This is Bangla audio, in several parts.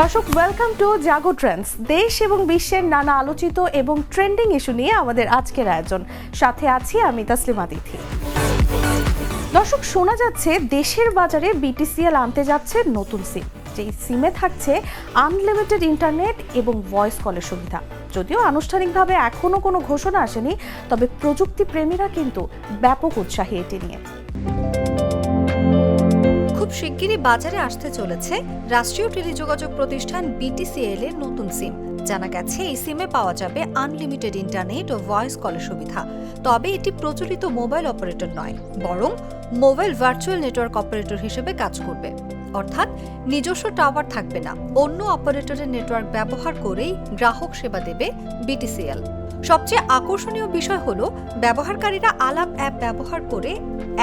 দর্শক ওয়েলকাম টু জাগো ট্রেন্ডস দেশ এবং বিশ্বের নানা আলোচিত এবং ট্রেন্ডিং ইস্যু নিয়ে আমাদের আজকের আয়োজন। সাথে আছি আমি তাসলিমা তিথি দর্শক, শোনা যাচ্ছে দেশের বাজারে বিটিসিএল আনতে যাচ্ছে নতুন সিম। যেই সিমে থাকছে আনলিমিটেড ইন্টারনেট এবং ভয়েস কলের সুবিধা। যদিও আনুষ্ঠানিকভাবে এখনও কোনো ঘোষণা আসেনি, তবে প্রযুক্তি প্রেমীরা কিন্তু ব্যাপক উৎসাহী এটি নিয়ে। খুব শিগগিরই বাজারে আসতে চলেছে রাষ্ট্রীয় টেলিযোগাযোগ প্রতিষ্ঠান বিটিসিএল এর নতুন সিম। জানা গেছে, এই সিমে পাওয়া যাবে আনলিমিটেড ইন্টারনেট ও ভয়েস কলের সুবিধা। তবে এটি প্রচলিত মোবাইল অপারেটর নয়, বরং মোবাইল ভার্চুয়াল নেটওয়ার্ক অপারেটর হিসেবে কাজ করবে। অর্থাৎ নিজস্ব টাওয়ার থাকবে না, অন্য অপারেটরের নেটওয়ার্ক ব্যবহার করেই গ্রাহক সেবা দেবে বিটিসিএল সবচেয়ে আকর্ষণীয় বিষয় হলো ব্যবহারকারীরা আলাপ অ্যাপ ব্যবহার করে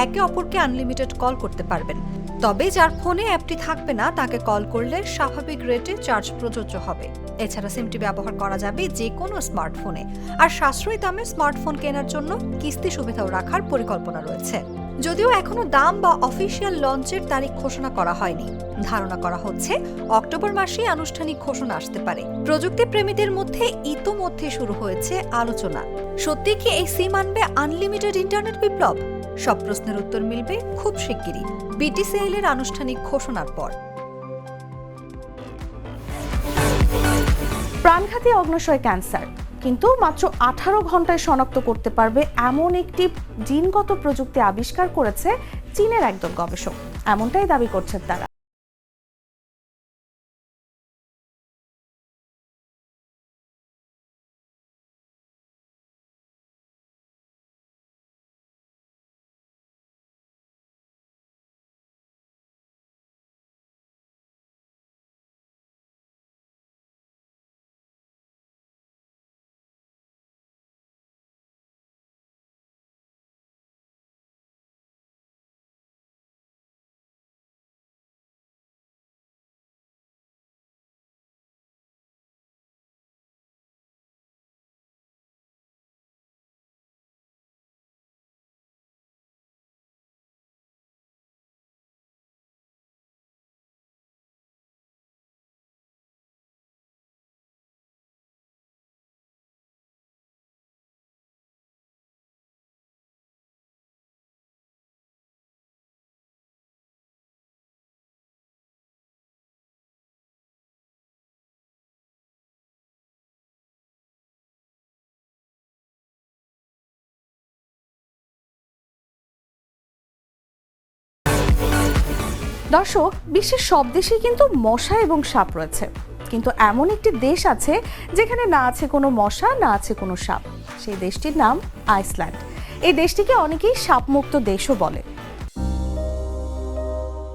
একে অপরকে আনলিমিটেড কল করতে পারবেন। তবে যার ফোনে অ্যাপটি থাকবে না, তাকে কল করলে স্বাভাবিক রেটে চার্জ প্রযোজ্য হবে। এছাড়া সিমটি ব্যবহার করা যাবে যে কোনো স্মার্টফোনে আর সাশ্রয়ী দামে স্মার্টফোন কেনার জন্য কিস্তি সুবিধাও রাখার পরিকল্পনা রয়েছে। যদিও এখনও দাম বা অফিসিয়াল লঞ্চের তারিখ ঘোষণা করা হয়নি। ধারণা করা হচ্ছে অক্টোবর মাসেই আনুষ্ঠানিক ঘোষণা আসতে পারে। প্রযুক্তি প্রেমীদের মধ্যে ইতোমধ্যে শুরু হয়েছে আলোচনা। সত্যি কি এই সিম আনবে আনলিমিটেড ইন্টারনেট বিপ্লব? সব প্রশ্নের উত্তর মিলবে খুব শিগগিরই। বিটিসিএল এর আনুষ্ঠানিক ঘোষণার পর। প্রাণঘাতী অগ্নাশয় ক্যান্সার। কিন্তু মাত্র আঠারো ঘন্টায় শনাক্ত করতে পারবে এমন একটি জিনগত প্রযুক্তি আবিষ্কার করেছে চীনের একদল গবেষক। এমনটাই দাবি করছেন তারা। দর্শক, বিশ্বের সব দেশেই কিন্তু মশা এবং সাপ রয়েছে। কিন্তু এমন একটি দেশ আছে যেখানে না আছে কোনো মশা, না আছে কোনো সাপ। সেই দেশটির নাম আইসল্যান্ড। এই দেশটিকে অনেকেই সাপমুক্ত দেশও বলে।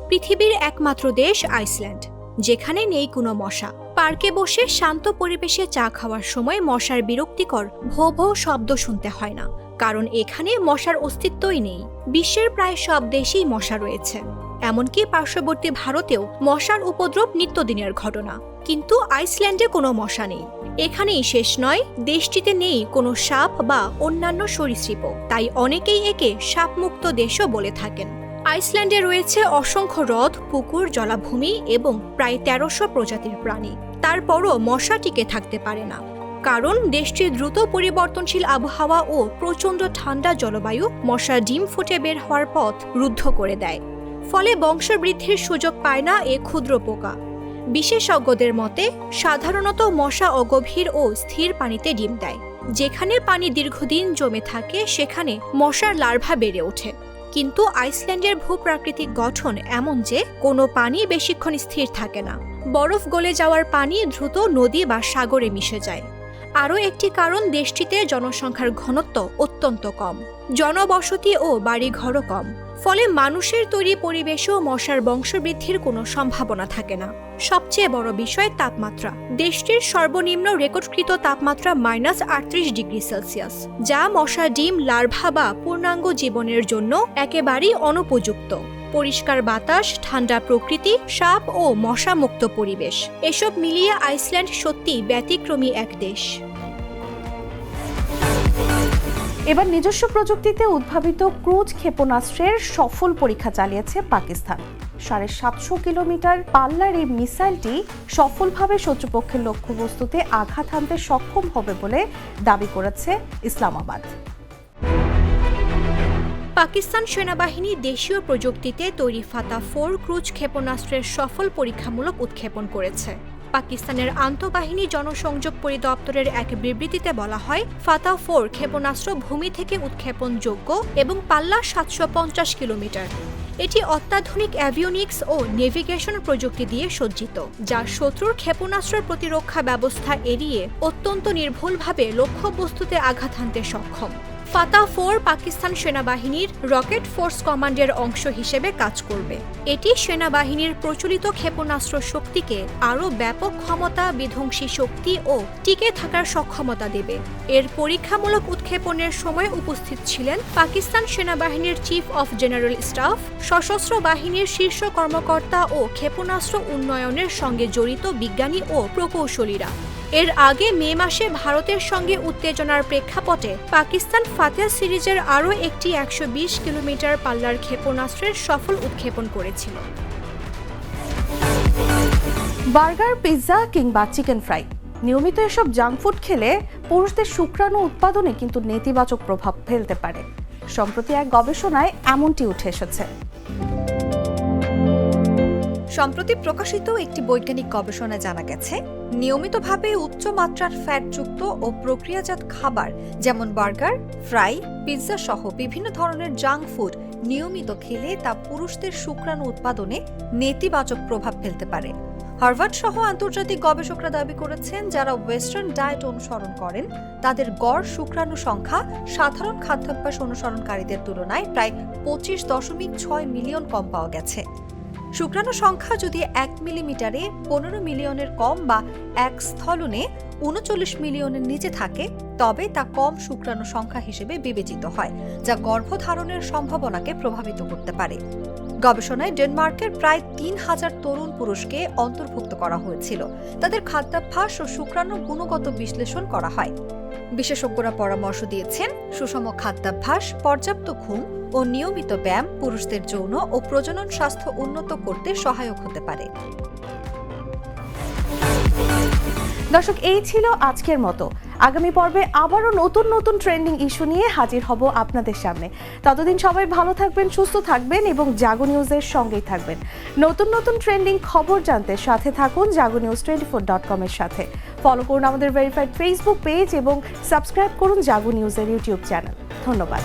পৃথিবীর একমাত্র দেশ আইসল্যান্ড, যেখানে নেই কোনো মশা। পার্কে বসে শান্ত পরিবেশে চা খাওয়ার সময় মশার বিরক্তিকর ভো ভো শব্দ শুনতে হয় না, কারণ এখানে মশার অস্তিত্বই নেই। বিশ্বের প্রায় সব দেশেই মশা রয়েছে। এমনকি পার্শ্ববর্তী ভারতেও মশার উপদ্রব নিত্যদিনের ঘটনা। কিন্তু আইসল্যান্ডে কোনো মশা নেই। এখানেই শেষ নয়, দেশটিতে নেই কোনো সাপ বা অন্যান্য সরীসৃপ তাই অনেকেই একে সাপমুক্ত দেশও বলে থাকেন। আইসল্যান্ডে রয়েছে অসংখ্য হ্রদ, পুকুর, জলাভূমি এবং প্রায় তেরোশো প্রজাতির প্রাণী। তারপরও মশা টিকে থাকতে পারে না। কারণ দেশটির দ্রুত পরিবর্তনশীল আবহাওয়া ও প্রচণ্ড ঠান্ডা জলবায়ু মশার ডিম ফুটে বের হওয়ার পথ রুদ্ধ করে দেয়। ফলে বংশবৃদ্ধির সুযোগ পায় না এ ক্ষুদ্র পোকা। বিশেষজ্ঞদের মতে, সাধারণত মশা অগভীর ও স্থির পানিতে ডিম দেয়। যেখানে পানি দীর্ঘদিন জমে থাকে, সেখানে মশার লার্ভা বেড়ে ওঠে। কিন্তু আইসল্যান্ডের ভূপ্রাকৃতিক গঠন এমন যে, কোনো পানি বেশিক্ষণ স্থির থাকে না। বরফ গলে যাওয়ার পানি দ্রুত নদী বা সাগরে মিশে যায়। আরও একটি কারণ দেশটিতে জনসংখ্যার ঘনত্ব অত্যন্ত কম। জনবসতি ও বাড়িঘরও কম। ফলে মানুষের তৈরি পরিবেশেও মশার বংশবৃদ্ধির কোনো সম্ভাবনা থাকে না। সবচেয়ে বড় বিষয় তাপমাত্রা। দেশটির সর্বনিম্ন রেকর্ডকৃত তাপমাত্রা মাইনাস আটত্রিশ ডিগ্রি সেলসিয়াস, যা মশা ডিম, লার্ভা বা পূর্ণাঙ্গ জীবনের জন্য একেবারেই অনুপযুক্ত। পরিষ্কার বাতাস, ঠান্ডা প্রকৃতি, সাপ ও মশামুক্ত পরিবেশ। এসব মিলিয়ে আইসল্যান্ড সত্যি ব্যতিক্রমী এক দেশ। এবার নিজস্ব প্রযুক্তিতে উদ্ভাবিত ক্রুজ ক্ষেপণাস্ত্রের সফল পরীক্ষা চালিয়েছে পাকিস্তান। সাড়ে সাতশো কিলোমিটার পাল্লার এই মিসাইলটি সফলভাবে শত্রুপক্ষের লক্ষ্যবস্তুতে আঘাত হানতে সক্ষম হবে বলে দাবি করেছে ইসলামাবাদ। পাকিস্তান সেনাবাহিনী দেশীয় প্রযুক্তিতে তৈরি ফাতা ফোর ক্রুজ ক্ষেপণাস্ত্রের সফল পরীক্ষামূলক উৎক্ষেপণ করেছে। পাকিস্তানের আন্তঃবাহিনী জনসংযোগ পরিদপ্তরের এক বিবৃতিতে বলা হয়, ফাতা ফোর ক্ষেপণাস্ত্র ভূমি থেকে উৎক্ষেপণযোগ্য এবং পাল্লা সাতশো পঞ্চাশ কিলোমিটার। এটি অত্যাধুনিক অ্যাভিওনিক্স ও নেভিগেশন প্রযুক্তি দিয়ে সজ্জিত, যা শত্রুর ক্ষেপণাস্ত্রের প্রতিরক্ষা ব্যবস্থা এড়িয়ে অত্যন্ত নির্ভুলভাবে লক্ষ্যবস্তুতে আঘাত হানতে সক্ষম। ফাতা ফোর পাকিস্তান সেনাবাহিনীর রকেট ফোর্স কমান্ডের অংশ হিসেবে কাজ করবে। এটি সেনাবাহিনীর প্রচলিত ক্ষেপণাস্ত্র শক্তিকে আরও ব্যাপক ক্ষমতা, বিধ্বংসী শক্তি ও টিকে থাকার সক্ষমতা দেবে। এর পরীক্ষামূলক উৎক্ষেপণের সময় উপস্থিত ছিলেন পাকিস্তান সেনাবাহিনীর চিফ অফ জেনারেল স্টাফ, সশস্ত্র বাহিনীর শীর্ষ কর্মকর্তা ও ক্ষেপণাস্ত্র উন্নয়নের সঙ্গে জড়িত বিজ্ঞানী ও প্রকৌশলীরা। এর আগে মে মাসে ভারতের সঙ্গে উত্তেজনার প্রেক্ষাপটে পাকিস্তান ফাতেহ সিরিজের আরও একটি একশো বিশ কিলোমিটার পাল্লার ক্ষেপণাস্ত্রের সফল উৎক্ষেপণ করেছিল। বার্গার, পিৎজা কিংবা চিকেন ফ্রাই। নিয়মিত এসব জাঙ্ক ফুড খেলে পুরুষদের শুক্রাণু উৎপাদনে কিন্তু নেতিবাচক প্রভাব ফেলতে পারে। সম্প্রতি এক গবেষণায় এমনটি উঠে এসেছে। সম্প্রতি প্রকাশিত একটি বৈজ্ঞানিক গবেষণায় জানা গেছে, নিয়মিতভাবে উচ্চ মাত্রার ফ্যাটযুক্ত ও প্রক্রিয়াজাত খাবার যেমন বার্গার, ফ্রাই, পিৎজা সহ বিভিন্ন ধরনের জাঙ্ক ফুড নিয়মিত খেলে তা পুরুষদের শুক্রাণু উৎপাদনে নেতিবাচক প্রভাব ফেলতে পারে। হার্ভার্ড সহ আন্তর্জাতিক গবেষকরা দাবি করেছেন, যারা ওয়েস্টার্ন ডায়েট অনুসরণ করেন, তাদের গড় শুক্রাণু সংখ্যা সাধারণ খাদ্যাভ্যাস অনুসরণকারীদের তুলনায় প্রায় পঁচিশ দশমিক ছয় মিলিয়ন কম পাওয়া গেছে। শুক্রাণু সংখ্যা যদি এক মিলিমিটারে পনেরো মিলিয়নের কম বা এক স্থলনে উনচল্লিশ মিলিয়নের নিচে থাকে, তবে তা কম শুক্রাণু সংখ্যা হিসেবে বিবেচিত হয়, যা গর্ভধারণের সম্ভাবনাকে প্রভাবিত করতে পারে। গবেষণায় ডেনমার্কের প্রায় তিন হাজার তরুণ পুরুষকে অন্তর্ভুক্ত করা হয়েছিল। তাদের খাদ্যাভ্যাস ও শুক্রাণু গুণগত বিশ্লেষণ করা হয়। বিশেষজ্ঞরা পরামর্শ দিয়েছেন, সুষম খাদ্যাভ্যাস, পর্যাপ্ত ঘুম ও নিয়মিত ব্যায়াম পুরুষদের যৌন ও প্রজনন স্বাস্থ্য উন্নত করতে সহায়ক হতে পারে। দর্শক, এই ছিল আজকের মতো। আগামী পর্বে আবারও নতুন নতুন ট্রেন্ডিং ইস্যু নিয়ে হাজির হব আপনাদের সামনে। ততদিন সবাই ভালো থাকবেন, সুস্থ থাকবেন এবং জাগো নিউজের সঙ্গেই থাকবেন। নতুন নতুন ট্রেন্ডিং খবর জানতে সাথে থাকুন Jago news twenty four dot কমের সাথে। ফলো করুন আমাদের ভেরিফাইড ফেসবুক পেজ এবং সাবস্ক্রাইব করুন জাগো নিউজের ইউটিউব চ্যানেল ধন্যবাদ।